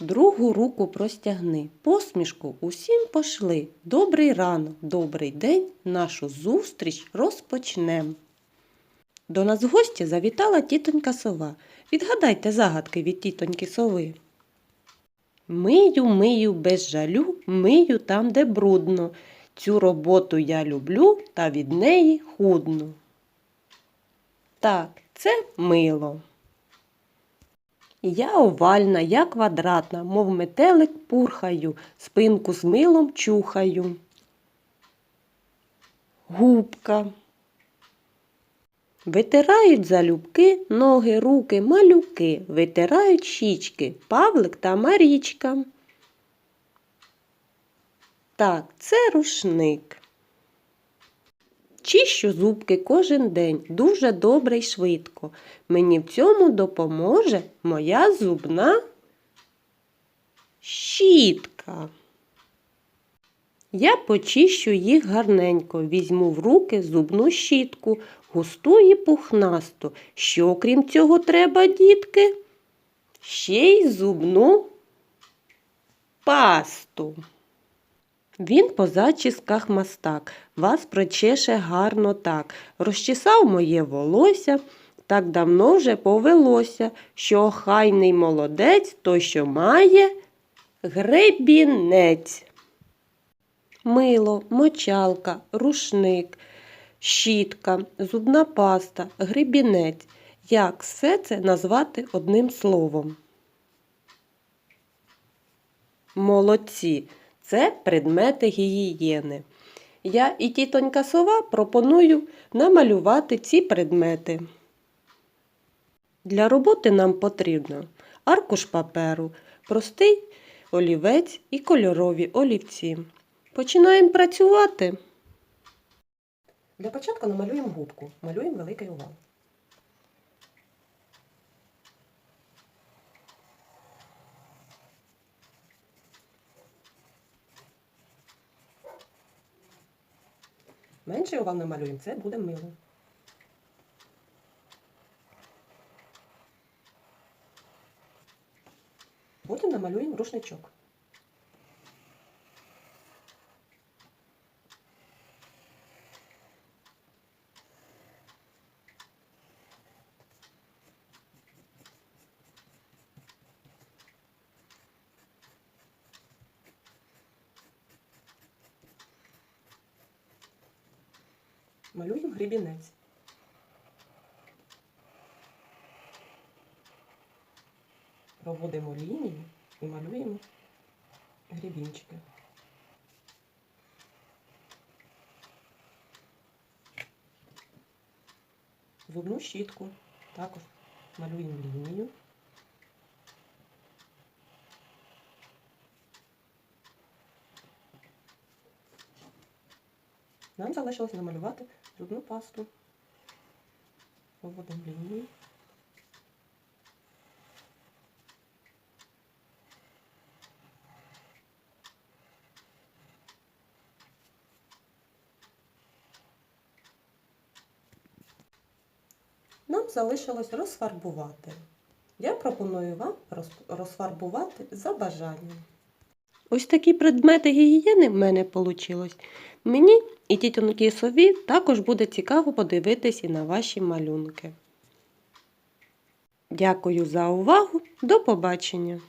Другу руку простягни, посмішку усім пошли. Добрий ранок, добрий день, нашу зустріч розпочнем. До нас в гості завітала тітонька сова. Відгадайте загадки від тітоньки сови. Мию, мию без жалю, мию там, де брудно. Цю роботу я люблю та від неї худну. Так, це мило. Я овальна, я квадратна, мов метелик пурхаю, спинку з милом чухаю. Губка. Витирають залюбки ноги, руки, малюки, витирають щічки, Павлик та Марічка. Так, це рушник. Чищу зубки кожен день дуже добре й швидко. Мені в цьому допоможе моя зубна щітка. Я почищу їх гарненько, візьму в руки зубну щітку, густу і пухнасту. Що крім цього треба, дітки? Ще й зубну пасту. Він по зачісках мастак, вас причеше гарно так. Розчесав моє волосся, так давно вже повелося, що охайний молодець той, що має гребінець. Мило, мочалка, рушник, щітка, зубна паста, гребінець. Як все це назвати одним словом? Молодці. Це предмети гігієни. Я і тітонька сова пропоную намалювати ці предмети. Для роботи нам потрібно аркуш паперу, простий олівець і кольорові олівці. Починаємо працювати. Для початку намалюємо губку. Малюємо великий овал. Менший овал намалюємо, це буде мило. Потім намалюємо рушничок. Малюємо грібінець. Проводимо лінію і малюємо грібінчики. Зубну щітку також малюємо лінію. Нам залишилось намалювати зубну пасту. Проводимо лінію. Нам залишилось розфарбувати. Я пропоную вам розфарбувати за бажанням. Ось такі предмети гігієни в мене вийшло. Мені і тітоньки сові також буде цікаво подивитись і на ваші малюнки. Дякую за увагу. До побачення!